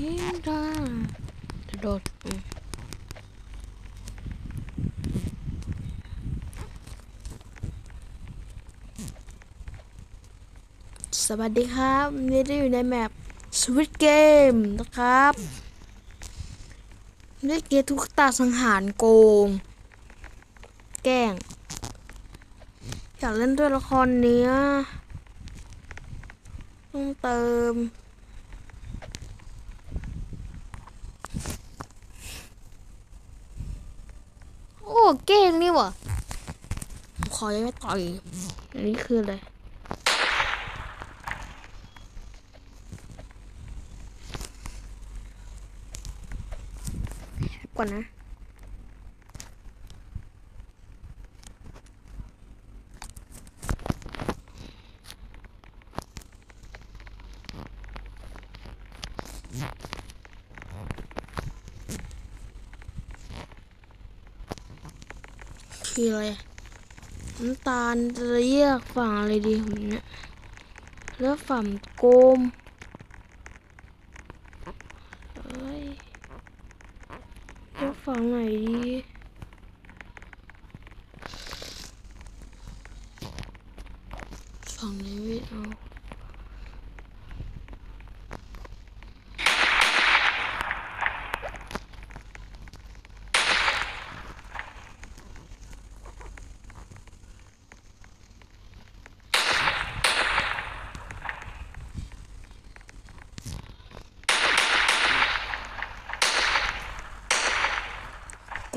ยิงดาจะโดดสวัสดีครับนนี่ได้อยู่ในแมปสวิตเกมนะครับเล่นเกมทุกตาสังหารโกง แกล้ง อยากเล่นด้วยละครเนี้ยต้องเติม โอ้ เก่งนี่หวะผมขอยังไม่ต่อยอันนี้คืออะไรก่อนนะ คืออะไรน้ำตาลจะเรียกฝั่งอะไรดีผมเนี่ยเลือกฝั่งโกมเอ้ยเลือกฝั่งไหนดีฝั่งไหนไม่เอา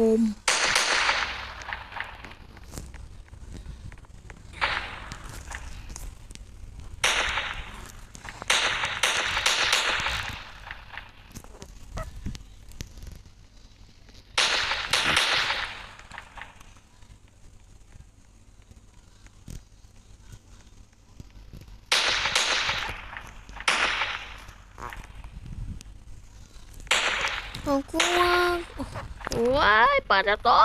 โกมผมกลั วโอ้ยปาดต่อ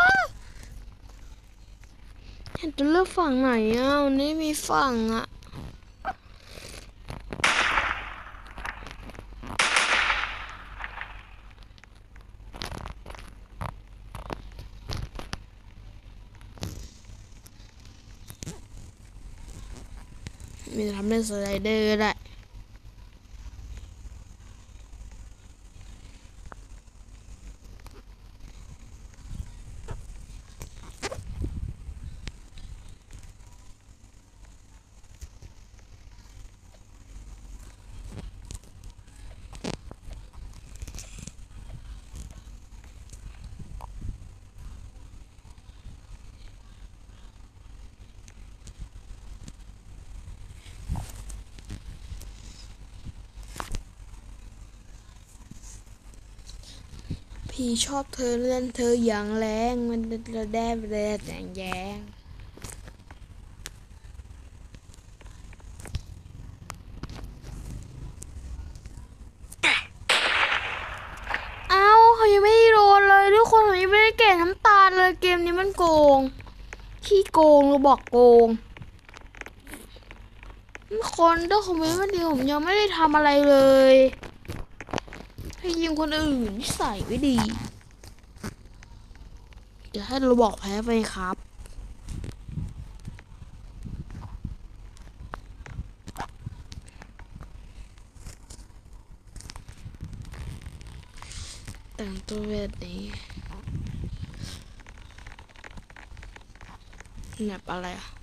เห็นจะเลือกฝั่งไหนอะวันนี้มีฝั่งอะมีทำเล่นสไลเดอร์ได้ พี่ชอบเธอเล่นเธออย่างแรงมันระแดบแดดแดงแยงเอ้าเขายังไม่โดนเลยทุกคนเขายังไม่ได้เก็บน้ำตาลเลยเกมนี้มันโกง ขี้โกงเราบอกโกงทุกคนถ้าคอมเมนต์มาดีผมยังไม่ได้ทำอะไรเลย ยิงคนอื่นนิสัยไม่ดี เดี๋ยวให้เราบอกแพ้ไปครับ แต่งตัวแบบนี้แนบอะไรอะ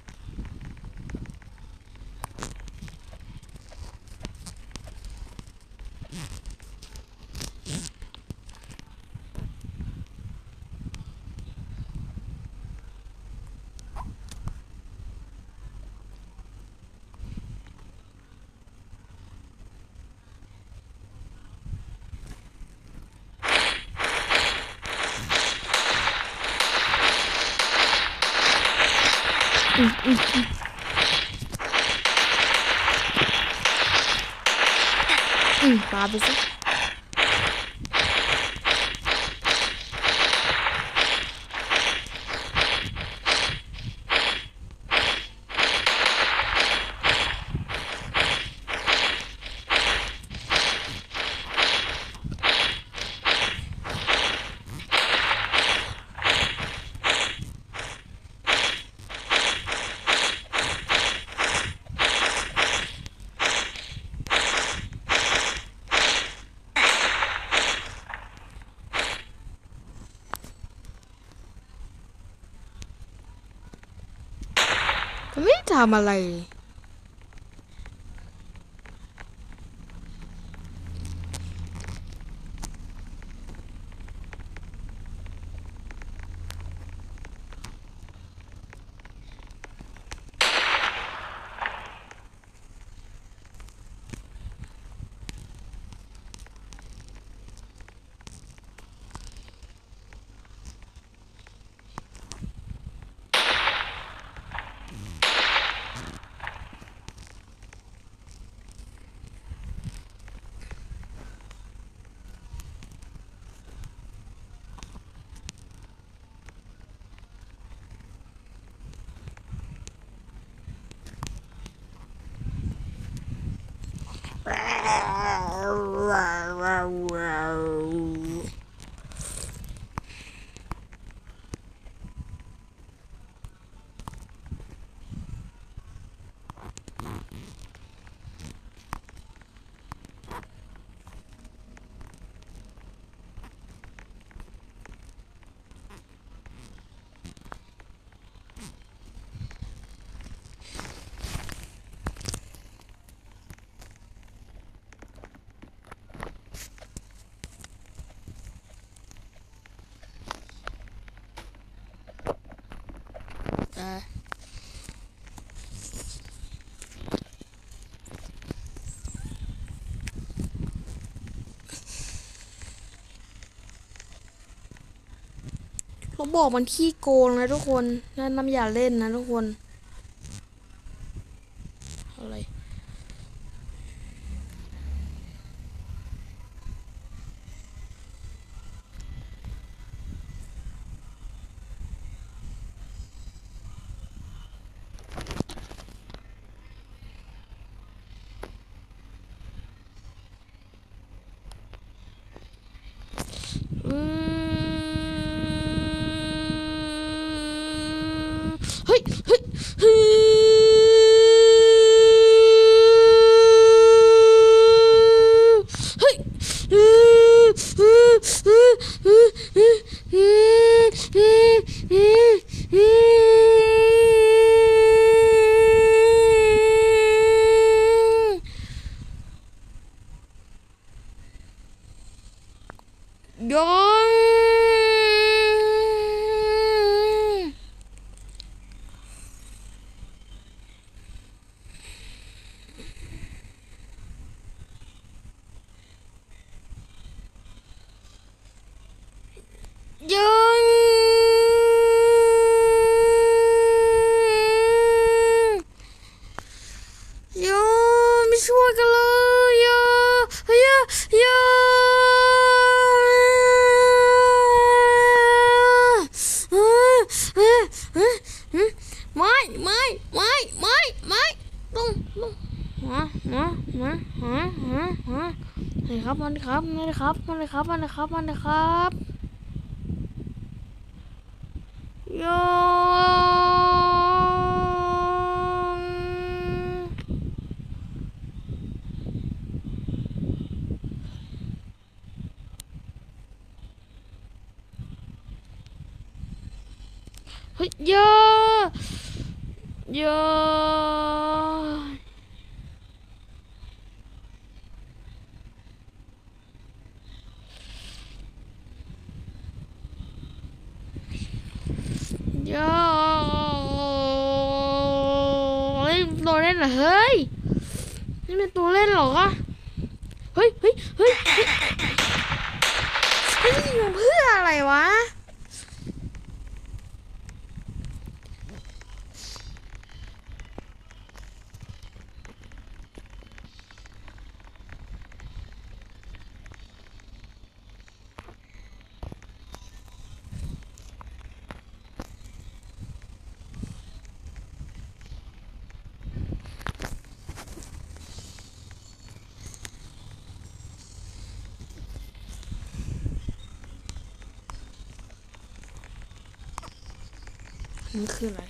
อืม ทำอะไร 妈妈我 เขาบอกมันขี้โกงนะทุกคนนั่นน้ำอย่าเล่นนะทุกคน hey, hey. ครับมันครับมันเลยครับมันเลยครับมันเลยครับมันเลยครับโยนเฮ้ยอยาอยาอยาเฮ้ย ตัวเล่นเฮ้ยนี่เป็นตัวเล่นหรอเฮ้ยเฮ้ยเฮ้ยเฮ้ยเฮ้ยมันเพื่ออะไรวะ มันคืออะไร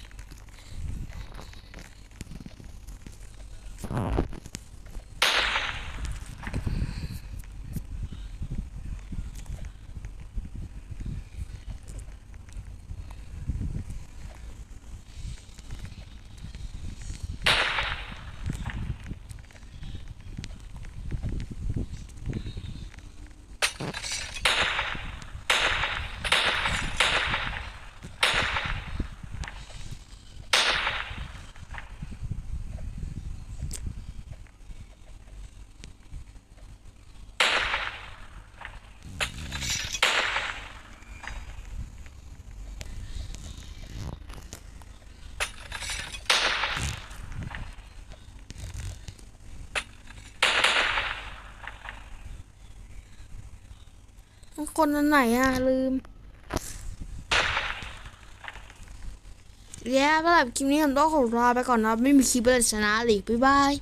คนอันไหนอะ ลืมแล้วสำหรับคลิปนี้ผมต้องขอลาไปก่อนนะ ไม่มีคลิปเลยชนะหลีกบ๊ายบาย